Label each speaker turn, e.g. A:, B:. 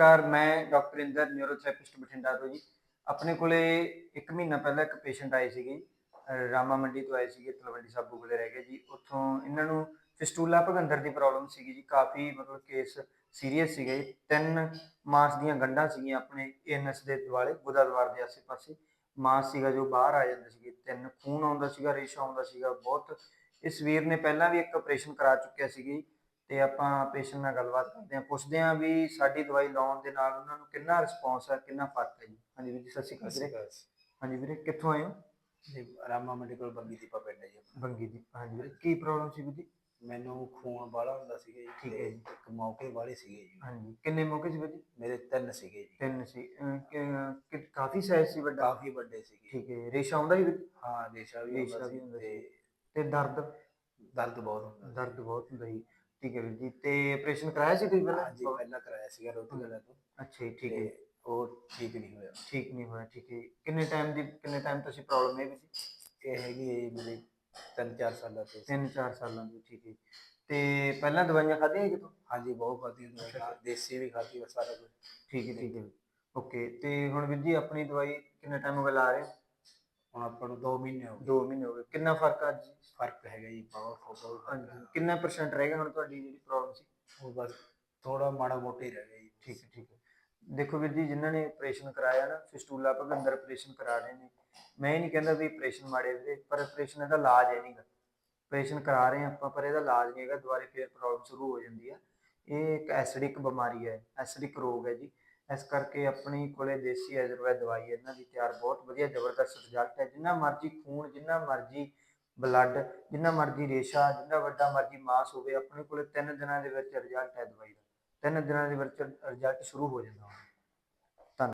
A: ਨਮਸਕਾਰ, ਮੈਂ ਡਾਕਟਰ ਇੰਦਰ ਨਿਊਰੋਥੈਰੇਪਿਸਟ ਬਠਿੰਡਾ ਤੋਂ ਜੀ। ਆਪਣੇ ਕੋਲੇ 1 ਮਹੀਨਾ ਪਹਿਲਾਂ ਇੱਕ ਪੇਸ਼ੈਂਟ ਆਏ ਸੀਗੇ ਰਾਮਾ ਮੰਡੀ ਤੋਂ ਆਏ ਸੀਗੇ, ਤਲਵੰਡੀ ਸਾਬੋ ਕੋਲੇ ਰਹਿ ਗਏ ਜੀ। ਉੱਥੋਂ ਇਹਨਾਂ ਨੂੰ ਫਿਸਟੂਲਾ ਭਗੰਦਰ ਦੀ ਪ੍ਰੋਬਲਮ ਸੀਗੀ ਜੀ। ਕਾਫੀ ਮਤਲਬ ਕੇਸ ਸੀਰੀਅਸ ਸੀਗੇ। ਤਿੰਨ ਮਾਸ ਦੀਆਂ ਗੰਢਾਂ ਸੀਗੀਆਂ ਆਪਣੇ ਏਐਨਐਸ ਦੇ ਦੁਆਲੇ, ਗੁਦਾ ਦੇ ਆਸੇ-ਪਾਸੇ। ਮਾਸ ਸੀਗਾ ਜੋ ਬਾਹਰ ਆ ਜਾਂਦੇ ਸੀਗੇ। ਤਿੰਨ ਖੂਨ ਆਉਂਦਾ ਸੀਗਾ, ਰੇਸ਼ਾ ਆਉਂਦਾ ਸੀਗਾ, ਬਹੁਤ। ਇਸ ਵੀਰ ਨੇ ਪਹਿਲਾਂ ਵੀ ਇੱਕ ਆਪਰੇਸ਼ਨ ਕਰਾ ਚੁੱਕਿਆ ਸੀਗੀ ਤੇ ਆਪਾਂ ਪੇਸ਼ੈਂਟ ਨਾਲ ਗੱਲਬਾਤ ਕਰਦੇ ਹਾਂ ਪੁੱਛਦੇ ਹਾਂ ਵੀ ਸਾਡੀ ਦਵਾਈ ਲਾਉਣ ਦੇ ਨਾਲ ਉਹਨਾਂ ਨੂੰ ਕਿੰਨਾ ਰਿਸਪੌਂਸ ਹੈ ਕਿੰਨਾ ਫ਼ਰਕ ਹੈ ਜੀ? ਹਾਂਜੀ ਵੀਰ ਜੀ ਸਤਿ ਸ਼੍ਰੀ ਅਕਾਲ ਵੀਰੇ। ਹਾਂਜੀ ਵੀਰੇ ਕਿੱਥੋਂ ਆਏ ਹੋ?
B: ਜੀ ਰਾਮਾ ਮੈਡੀਕਲ ਬੰਗੀ ਦੀਪਾ ਪਿੰਡ ਹੈ ਜੀ।
A: ਬੰਗੀ ਦੀ ਹਾਂਜੀ ਵੀਰੇ ਕੀ ਪ੍ਰੋਬਲਮ ਸੀ ਵੀਰ ਜੀ?
B: ਮੈਨੂੰ ਖੂਨ ਵਾਲਾ ਹੁੰਦਾ ਸੀਗਾ ਜੀ
A: ਠੀਕ ਹੈ ਜੀ।
B: ਇੱਕ ਮੌਕੇ ਵਾਲੇ ਸੀਗੇ ਜੀ।
A: ਹਾਂਜੀ ਕਿੰਨੇ ਮੌਕੇ ਸੀ ਵੀਰ ਜੀ?
B: ਮੇਰੇ ਤਿੰਨ ਸੀਗੇ ਜੀ।
A: ਤਿੰਨ ਸੀ ਕਿ- ਕਿ- ਕਾਫੀ ਸਾਈਜ਼ ਸੀ ਵੱਡਾ?
B: ਕਾਫੀ ਵੱਡੇ ਸੀਗੇ।
A: ਠੀਕ ਹੈ ਰੇਸ਼ਾ ਆਉਂਦਾ ਜੀ ਵੀਰ ਜੀ?
B: ਹਾਂ ਰੇਸ਼ਾ ਵੀ
A: ਰੇਸ਼ਾ
B: ਹੁੰਦਾ
A: ਵੀ
B: ਸੀ
A: ਹੁੰਦਾ
B: ਤੇ
A: ਤੇ ਦਰਦ?
B: ਦਰਦ ਬਹੁਤ ਹੁੰਦਾ ਸੀ।
A: ਦਰਦ ਬਹੁਤ ਹੁੰਦਾ ਜੀ ਠੀਕ ਹੈ ਵੀਰ ਜੀ ਤੇ ਆਪਰੇਸ਼ਨ ਕਰਾਇਆ ਸੀ ਤੁਸੀਂ ਪਹਿਲਾਂ?
B: ਹਾਂਜੀ ਪਹਿਲਾਂ ਕਰਾਇਆ ਸੀਗਾ ਰੋਟੀ ਵਾਲਾ ਤੋਂ।
A: ਅੱਛਾ ਜੀ ਠੀਕ ਹੈ।
B: ਤੇ ਉਹ ਠੀਕ ਨਹੀਂ ਹੋਇਆ।
A: ਠੀਕ ਨਹੀਂ ਹੋਇਆ ਠੀਕ ਹੈ। ਕਿੰਨੇ ਟਾਈਮ ਦੀ ਕਿੰਨੇ ਟਾਈਮ ਤੋਂ ਸੀ ਪ੍ਰੋਬਲਮ ਇਹ ਵੀ ਸੀ
B: ਇਹ ਹੈਗੀ ਹੈ ਜੀ ਮੇਰੇ ਤਿੰਨ ਚਾਰ ਸਾਲਾਂ ਤੋਂ।
A: ਤਿੰਨ ਚਾਰ ਸਾਲਾਂ ਦੀ ਠੀਕ ਹੈ। ਤੇ ਪਹਿਲਾਂ ਦਵਾਈਆਂ ਖਾਧੀਆਂ ਕਿਤੋਂ?
B: ਹਾਂਜੀ ਬਹੁਤ ਖਾਧੀ ਦਵਾਈਆਂ ਦੇਸੀ ਵੀ ਖਾਧੀ ਸਾਰਾ ਕੁਝ
A: ਠੀਕ ਹੈ ਠੀਕ ਹੈ। ਓਕੇ ਤੇ ਹੁਣ ਵੀਰ ਜੀ ਆਪਣੀ ਦਵਾਈ ਕਿੰਨੇ ਟਾਈਮ ਹੋ ਗਿਆ ਲਾ ਰਹੇ
B: ਹੁਣ ਆਪਾਂ ਨੂੰ 2 ਮਹੀਨੇ ਹੋ ਗਏ।
A: 2 ਮਹੀਨੇ ਹੋ ਗਏ। ਕਿੰਨਾ ਫ਼ਰਕ ਆ ਜੀ
B: ਫ਼ਰਕ ਹੈਗਾ ਜੀ ਬਹੁਤ ਬਹੁਤ ਫ਼ਰਕ ਹੈ।
A: ਕਿੰਨਾ ਪਰਸੈਂਟ ਰਹਿ ਗਿਆ ਹੁਣ ਤੁਹਾਡੀ ਜਿਹੜੀ ਪ੍ਰੋਬਲਮ ਸੀ?
B: ਉਹ ਬਸ ਥੋੜਾ ਮਾੜਾ ਮੋਟਾ ਹੀ ਰਹਿ ਗਿਆ ਜੀ।
A: ਠੀਕ ਹੈ ਠੀਕ ਹੈ। ਦੇਖੋ ਵੀਰ ਜੀ ਜਿਨ੍ਹਾਂ ਨੇ ਆਪਰੇਸ਼ਨ ਕਰਾਇਆ ਨਾ ਫਿਸਟੂਲਾ ਭਗੰਦਰ ਆਪਰੇਸ਼ਨ ਕਰਾ ਰਹੇ ਨੇ। ਮੈਂ ਇਹ ਨਹੀਂ ਕਹਿੰਦਾ ਵੀ ਆਪਰੇਸ਼ਨ ਮਾੜੇ ਵੀਰੇ ਪਰ ਆਪਰੇਸ਼ਨ ਇਹਦਾ ਇਲਾਜ ਹੈ ਨਹੀਂਗਾ ਆਪਰੇਸ਼ਨ ਕਰਾ ਰਹੇ ਆਪਾਂ ਪਰ ਇਹਦਾ ਇਲਾਜ ਨਹੀਂ ਹੈਗਾ। ਦੁਬਾਰੇ ਫੇਰ ਪ੍ਰੋਬਲਮ ਸ਼ੁਰੂ ਹੋ ਜਾਂਦੀ ਆ। ਇਹ ਇੱਕ ਐਸਿਡਿਕ ਬਿਮਾਰੀ ਹੈ ਐਸਿਡਿਕ ਰੋਗ ਹੈ ਜੀ। ਇਸ ਕਰਕੇ ਆਪਣੀ ਕੋਲੇ ਦੇਸੀ ਆਯੁਰਵੈਦ ਦਵਾਈ ਹੈ ਇਹਨਾਂ ਦੀ ਤਿਆਰ ਬਹੁਤ ਵਧੀਆ, ਜ਼ਬਰਦਸਤ ਰਿਜ਼ਲਟ ਹੈ ਜਿੰਨਾ ਮਰਜ਼ੀ ਖੂਨ, ਜਿੰਨਾ ਮਰਜ਼ੀ ਬਲੱਡ ਜਿੰਨਾ ਮਰਜ਼ੀ ਰੇਸ਼ਾ, ਜਿੰਨਾ ਵੱਡਾ ਮਰਜ਼ੀ ਮਾਸ ਹੋਵੇ, ਆਪਣੇ ਕੋਲੇ ਤਿੰਨ ਦਿਨਾਂ ਦੇ ਵਿੱਚ ਰਿਜ਼ਲਟ ਹੈ ਦਵਾਈ ਦਾ ਤਿੰਨ ਦਿਨਾਂ ਦੇ ਵਿੱਚ ਰਿਜ਼ਲਟ ਸ਼ੁਰੂ ਹੋ ਜਾਂਦਾ ਵਾ।